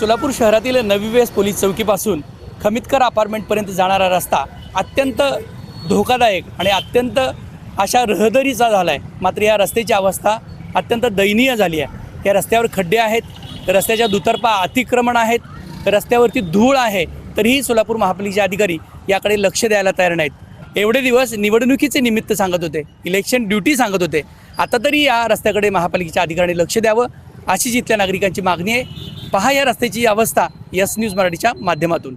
सोलापूर शहरातील नवी वेस पोलीस चौकीपासून खमितकर अपार्टमेंटपर्यंत जाणारा रस्ता अत्यंत धोकादायक आणि अत्यंत अशा रहदारीचा झाला आहे मात्र या रस्त्याची अवस्था अत्यंत दयनीय झाली आहे. या रस्त्यावर खड्डे आहेत रस्त्याच्या दुतर्फा अतिक्रमण आहेत रस्त्यावरती धूळ आहे तरीही सोलापूर महापालिकेचे अधिकारी याकडे लक्ष द्यायला तयार नाहीत. एवढे दिवस निवडणुकीचे निमित्त सांगत होते इलेक्शन ड्युटी सांगत होते. आता तरी या रस्त्याकडे महापालिकेच्या अधिकाऱ्यांनी लक्ष द्यावं अशीच इथल्या नागरिकांची मागणी आहे पहा या रस्त्याची अवस्था यस न्यूज मराठीच्या माध्यमातून.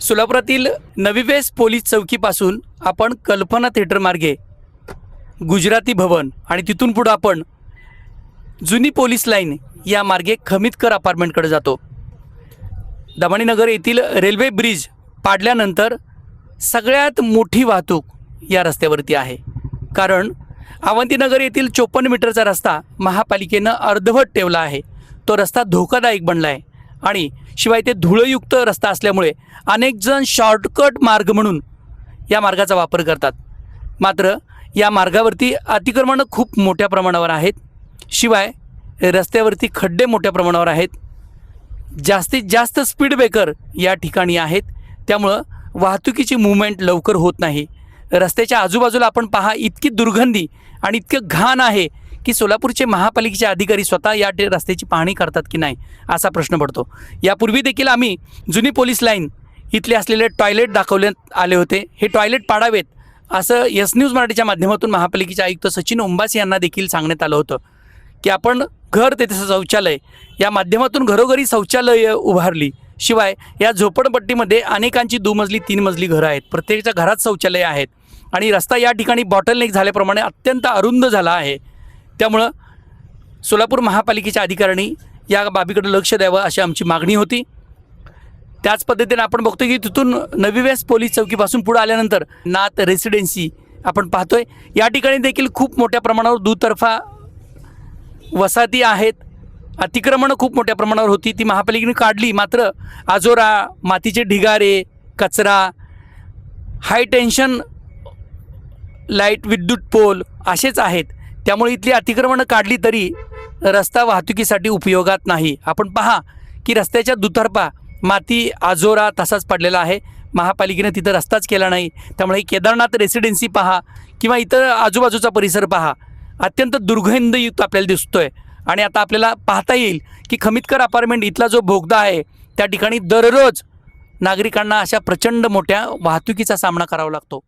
सोलापुरातील नवीवेस पोलीस चौकीपासून आपण कल्पना थिएटर मार्गे गुजराती भवन आणि तिथून पुढं आपण जुनी पोलीस लाईन या मार्गे खमितकर अपार्टमेंटकडे जातो. दमाणीनगर येथील रेल्वे ब्रिज पाडल्यानंतर सगळ्यात मोठी वाहतूक या रस्त्यावरती आहे. कारण अवंतीनगर येथील चोपन्न मीटरचा रस्ता महापालिकेनं अर्धवट ठेवला आहे. तो रस्ता धोकादायक बनला आहे आणि शिवाय ते धुळयुक्त रस्ता असल्यामुळे अनेकजण शॉर्टकट मार्ग म्हणून या मार्गाचा वापर करतात. मात्र या मार्गावरती अतिक्रमणं खूप मोठ्या प्रमाणावर आहेत. शिवाय रस्त्यावरती खड्डे मोठ्या प्रमाणावर आहेत. जास्तीत जास्त स्पीड ब्रेकर या ठिकाणी आहेत. त्यामुळं वाहतुकीची मुवमेंट लवकर होत नाही. रस्त्याच्या आजूबाजूला आपण पहा इतकी दुर्गंधी आणि इतकं घाण आहे की सोलापूरचे महापालिकेचे अधिकारी स्वतः या रस्त्याची पाहणी करतात की नाही असा प्रश्न पडतो. यापूर्वी देखील आम्ही जुनी पोलीस लाईन इथले असलेले टॉयलेट दाखवण्यात आले होते. हे टॉयलेट पाडावेत असं यस न्यूज मराठीच्या माध्यमातून महापालिकेचे आयुक्त सचिन ओंबासी यांना देखील सांगण्यात आलं होतं की आपण घर तेथे शौचालय या माध्यमातून घरोघरी शौचालय उभारली. शिवाय या झोपडपट्टीमध्ये अनेकांची दुमजली तीन मजली घरं आहेत. प्रत्येकाच्या घरात शौचालय आहेत. आणि रस्ता या ठिकाणी बॉटलनेक झाल्याप्रमाणे अत्यंत अरुंद झाला आहे. त्यामुळं सोलापूर महापालिकेच्या अधिकाऱ्यांनी या बाबीकडे लक्ष द्यावं अशी आमची मागणी होती. त्याच पद्धतीने आपण बघतो की तिथून नवी वेस पोलीस चौकीपासून पुढे आल्यानंतर नाथ रेसिडेन्सी आपण पाहतोय. या ठिकाणी देखील खूप मोठ्या प्रमाणावर दुतर्फा वसाहती आहेत. अतिक्रमणं खूप मोठ्या प्रमाणावर होती. ती महापालिकेने काढली. मात्र आजोरा मातीचे ढिगारे कचरा हाय टेन्शन लाइट विद्युत पोल असेच आहेत. त्यामुळे इथली अतिक्रमणं काढली तरी रस्ता वाहतुकीसाठी उपयोगात नाही. आपण पहा की रस्त्याच्या दुतर्फा माती आजोरा तसाच पडलेला आहे. महापालिकेने तिथं रस्ताच केला नाही. त्यामुळे ही केदारनाथ रेसिडेन्सी पहा किंवा इतर आजूबाजूचा परिसर पहा. अत्यंत दुर्गंधयुक्त आपल्याला दिसतोय. आणि आता आपल्याला पाहता येईल की खमितकर अपार्टमेंट इथला जो भोगदा आहे त्या ठिकाणी दररोज नागरिकांना अशा प्रचंड मोठ्या वाहतुकीचा सामना करावा लागतो.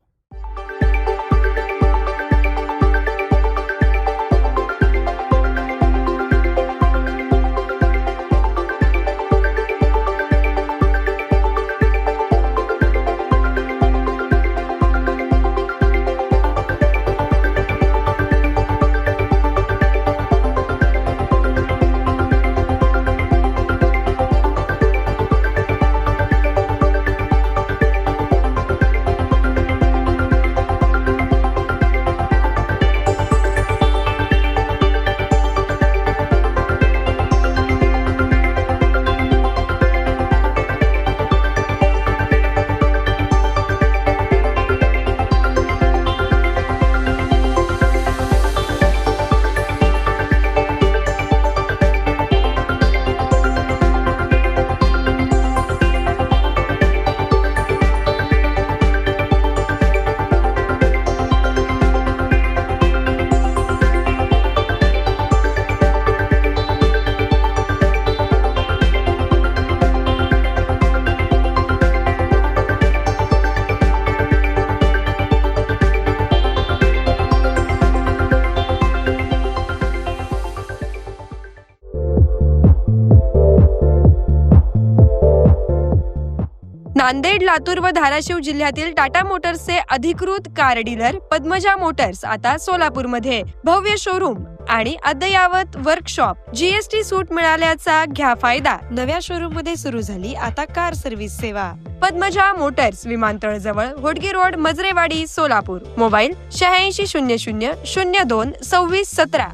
नांदेड लातूर व धाराशिव जिल्ह्यातील टाटा मोटर्सचे अधिकृत कार डीलर पद्मजा मोटर्स आता सोलापूरमध्ये. भव्य शोरूम आणि अद्ययावत वर्कशॉप जीएसटी सूट मिळाल्याचा घ्या फायदा. नव्या शोरूममध्ये सुरू झाली आता कार सर्व्हिस सेवा. पद्मजा मोटर्स विमानतळ जवळ होडगी रोड मजरेवाडी सोलापूर. मोबाईल शहाऐंशी शून्य शून्य शून्य दोन सव्वीस सतरा.